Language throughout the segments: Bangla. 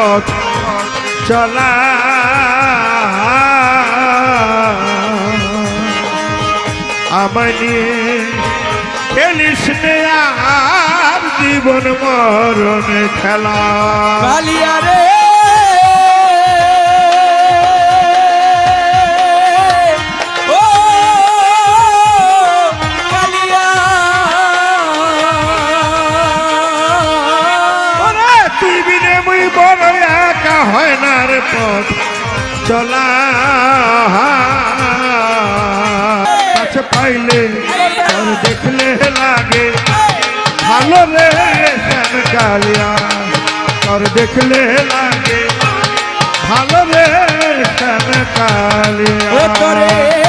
পথ চলা। আমি খেলিস আর জীবন মরণ খেলা। কালিয়া রে হয় না রে পথ, চলা। কাছে পাইলে দেখলে লাগে। ভালো রে কালিয়া তোর দেখলে লাগে। ভালো রে কালিয়া।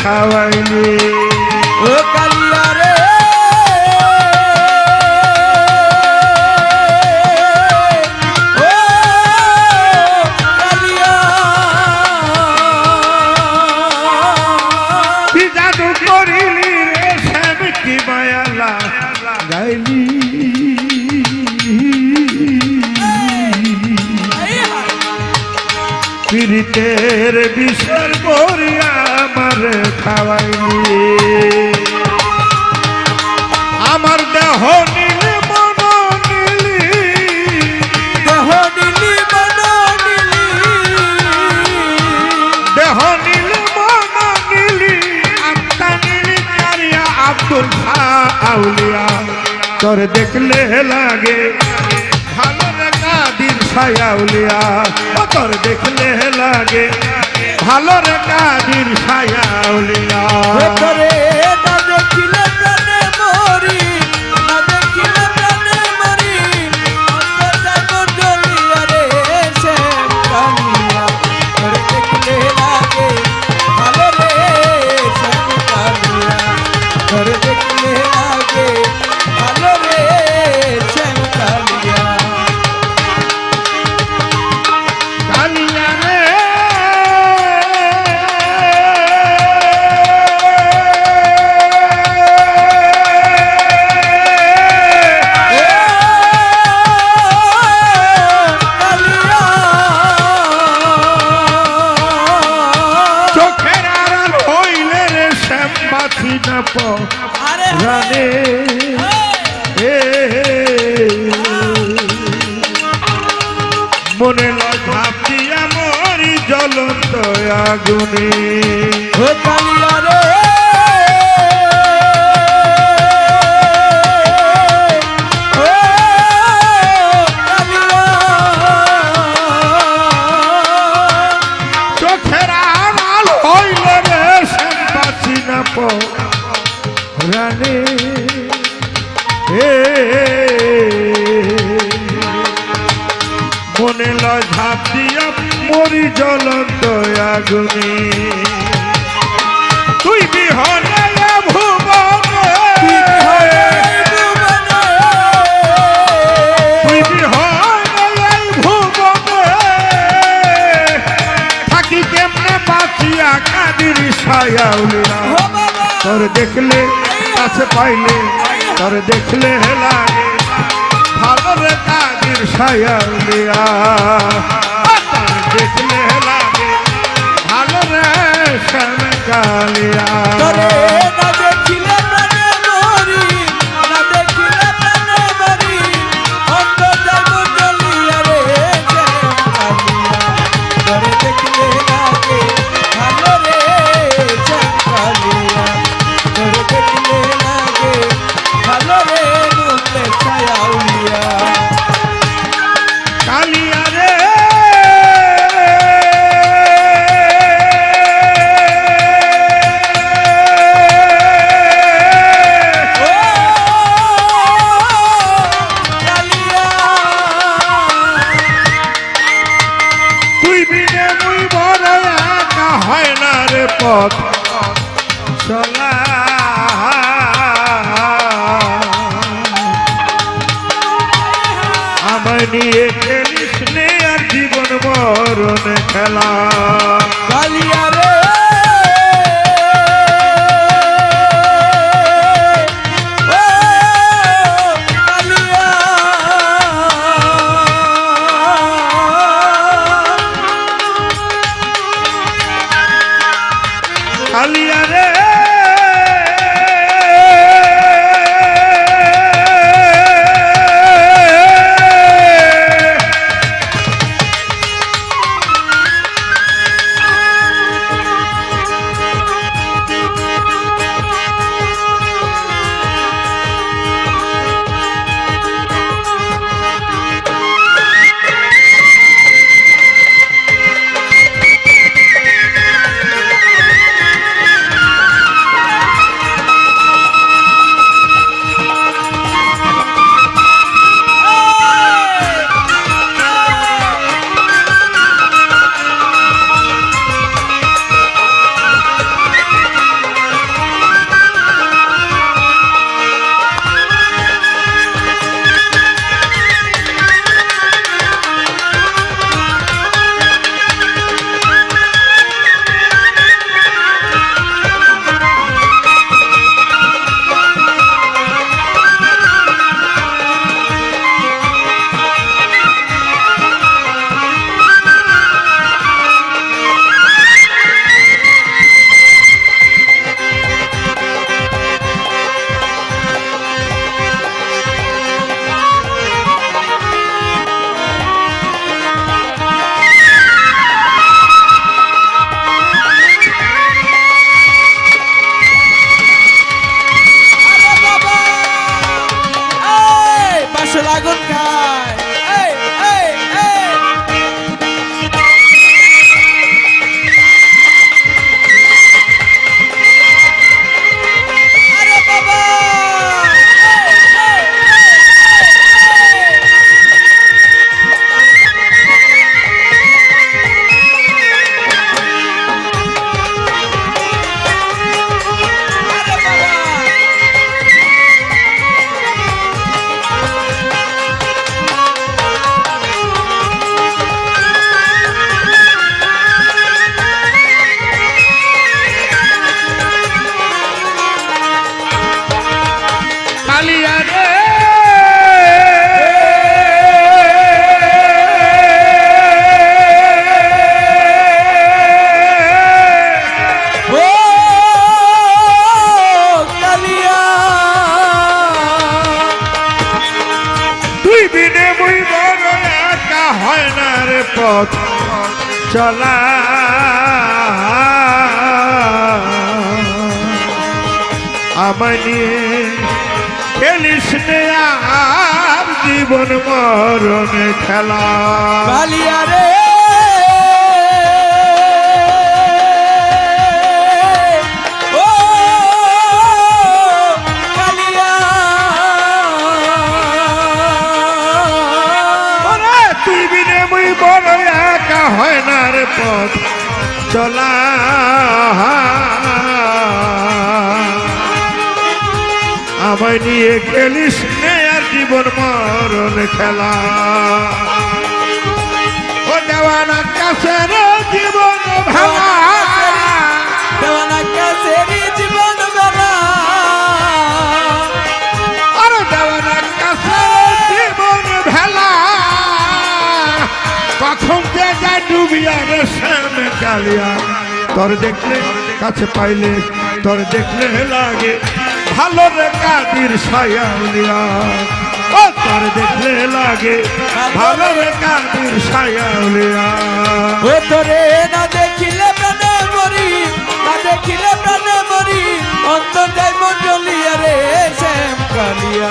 খাওয়াইলি ও কালিয়া রে। পীড়িতের বিষের বড়ি আমার খাওয়াইলি আমার দেহ নীল মন নীলি। দেহ নীলি মন নীলি। দেহ নীল মন নীলি। আত্মা নীলি কারিয়া আব্দুল আউলিয়া। তোর দেখলে লাগে ভালো রে কাদির সায়াউলিয়া ও তোর দেখলে লাগে ভালো রে কাদির সায়াউলিয়া ও আগুনে মরি জ্বলন্ত আগুনে। তুই বিহনে ভুবনে। তুই বিহনে ভুবনে। থাকি কেমনে বাঁচিয়া কাদির সায়াউলিয়া তোর দেখলে কাছে পাইলে, তোর দেখলে লাগে। ভালো রে কাদির সায়াউলিয়া তোর দেখলে লাগে। ভালো রে কালিয়া। পথ। চলা। আমায় নিয়ে খেলিস নে আর জীবন মরণ খেলা। চলা। আমায় খেলিস আর জীবন মরণ খেলা। কালিয়া রে হয় না রে পথ চলা। আমায় নিয়ে খেলিস আর জীবন মরণ খেলা। ও দেওয়ানা কাছে জীবন ভেলা কালিয়া। তোর দেখলে কাছে পাইলে, তোর দেখলে লাগে। ভালো রে কাদির সায়াউলিয়া ও, তোর দেখলে লাগে। ভালো রে কাদির সায়াউলিয়া ও, তোরে না দেখিলে প্রাণে মরি, না দেখিলে প্রাণে মরি অন্তর যাই মন্ডলিয়া রে শ্যাম কালিয়া।